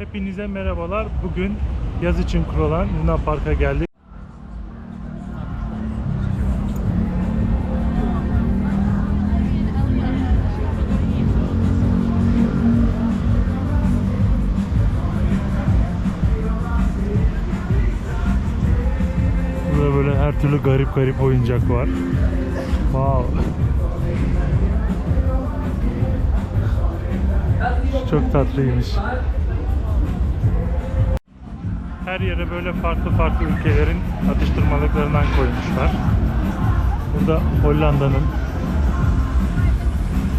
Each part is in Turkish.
Hepinize merhabalar. Bugün yaz için kurulan Luna Park'a geldik. Burada böyle her türlü garip garip oyuncak var. Wow. Çok tatlıymış. Her yere böyle farklı farklı ülkelerin atıştırmalıklarından koymuşlar. Burada Hollanda'nın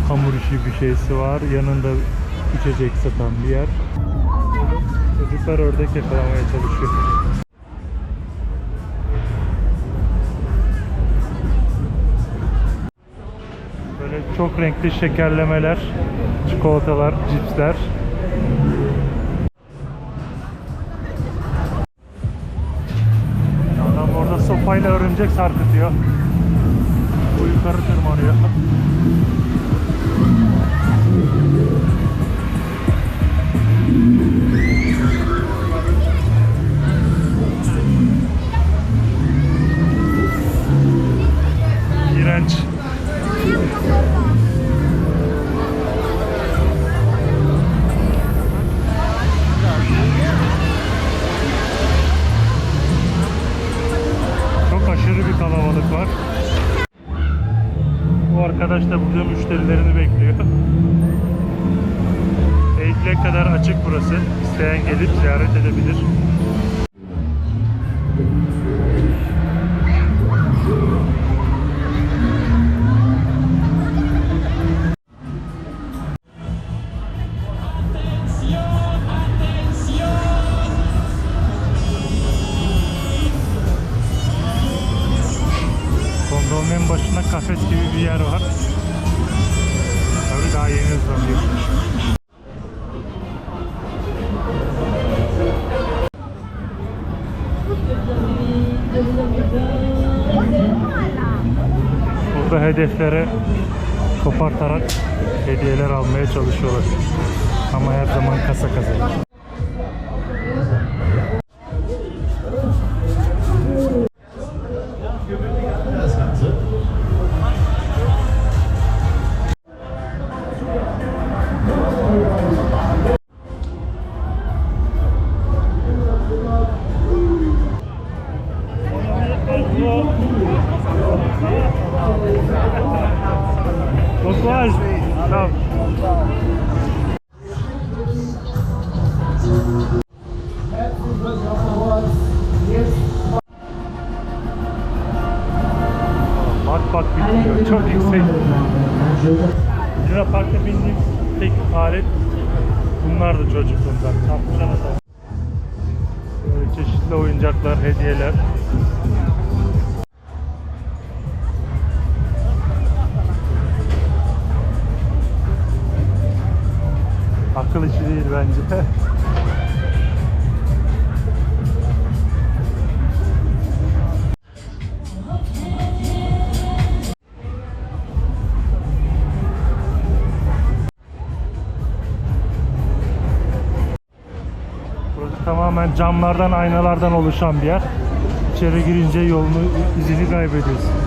hamur işi bir şeysi var. Yanında içecek satan bir yer. Çocuklar ördek yakalamaya çalışıyor. Böyle çok renkli şekerlemeler, çikolatalar, cipsler. Örümcek sarkıtıyor. Bu yukarı tırmanıyor. Kalabalık var. Bu arkadaş da burada müşterilerini bekliyor. Eylül'e kadar açık burası. İsteyen gelip ziyaret edebilir. Burada hedeflere kopartarak hediyeler almaya çalışıyorlar. Ama her zaman kasa kazanır. Je... Non. Bak bak bitmiyor. Çok yüksek. Luna Park'ta bindiğim tek alet bunlar da çocukluğumdan. Adam. Böyle çeşitli oyuncaklar, hediyeler. Akıl işi değil bence. Tamamen camlardan, aynalardan oluşan bir yer. İçeri girince yolunu, izini kaybediyorsun.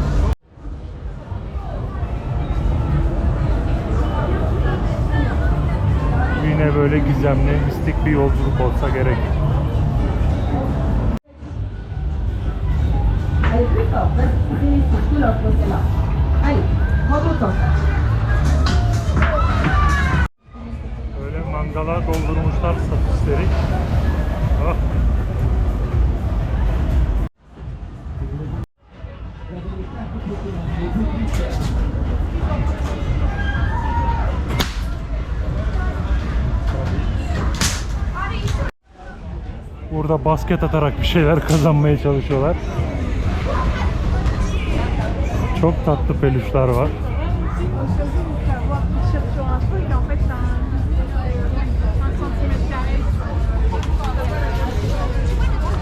Böyle gizemli, mistik bir yolculuk olsa gerek. Böyle mangala doldurmuşlar satışları. Oh. Burada basket atarak bir şeyler kazanmaya çalışıyorlar. Çok tatlı peluşlar var.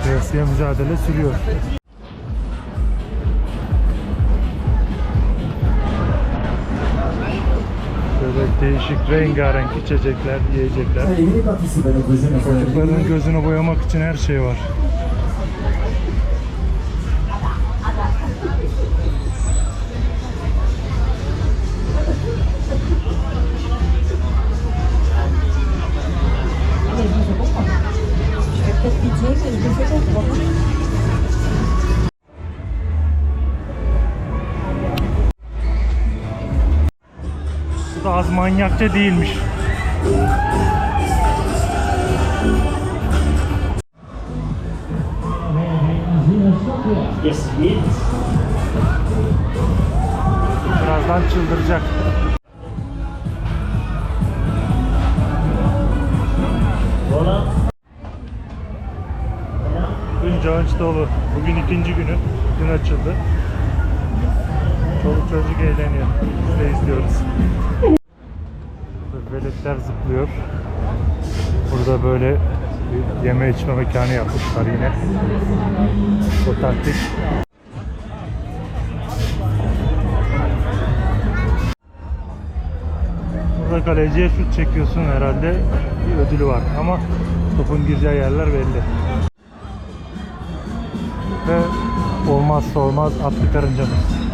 On choisit de değişik rengarenk içecekler, yiyecekler. Çocukların gözünü boyamak için her şey var. Bu da manyakça değilmiş. Birazdan çıldıracak. Dün Cağınç dolu. Bugün ikinci günü. Dün açıldı. Çoluk çocuk eğleniyor. Veletler zıplıyor. Burada böyle bir yeme içme mekanı yapmışlar yine. Otantik. Burada kaleciye şut çekiyorsun herhalde. Bir ödülü var ama topun gireceği yerler belli. Ve olmazsa olmaz atlı karıncamız.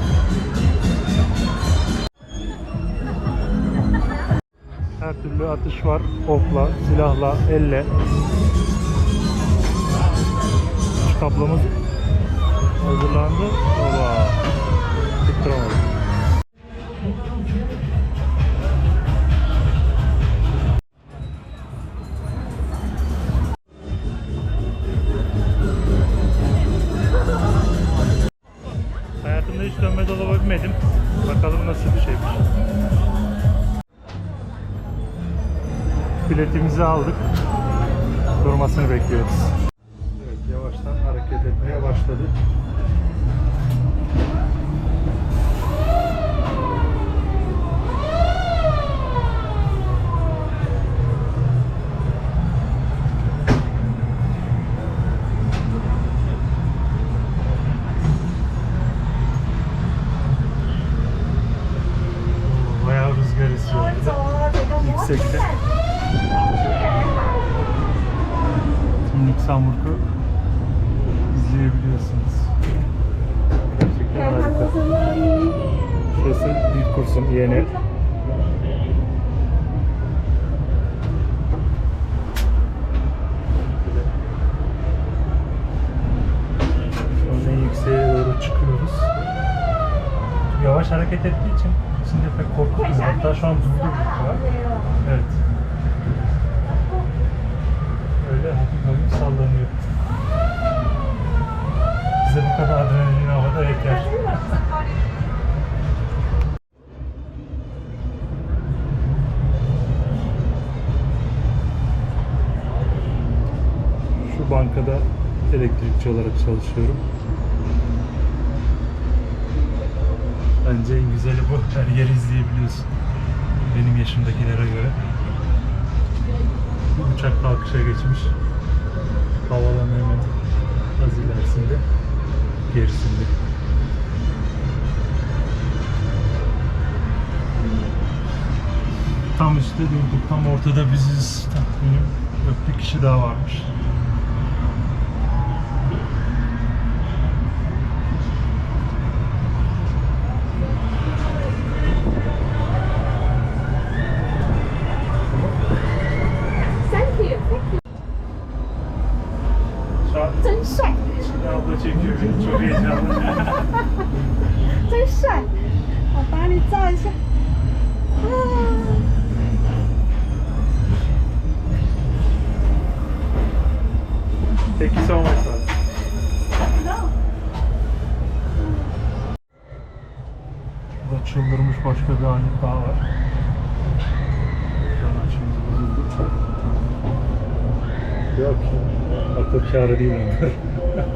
Her türlü atış var. Okla, silahla, elle. Şu tablomuz hazırlandı. Oba. Tutturamadım. Hayatımda hiç dönme dolaba binmedim. Bakalım nasıl bir şeymiş. Biletimizi aldık. Durmasını bekliyoruz. Evet, yavaştan hareket etmeye başladı. Şurası dil kursum yeni. Yükseğe doğru çıkıyoruz. Yavaş hareket ettiği için içinde pek korkutmuyor. Hatta şu an durdu bir. Evet. Öyle hafif hafif sallanıyor. Bize bu kadar adrenalin havada yeter. Bankada elektrikçi olarak çalışıyorum. Bence en güzeli bu. Her yeri izleyebiliyorsun. Benim yaşımdakilere göre. Uçak kalkışa geçmiş. Havalanı hemen az ilerisinde. Gerisinde. Tam üstte durduk. Tam ortada biziz. Tahminim yok bir kişi daha varmış. Thank you so much. man. Burada çıldırmış başka bir alet daha var. Şu an açımız bozuldu. Yok. Akıl kârı değil onlar.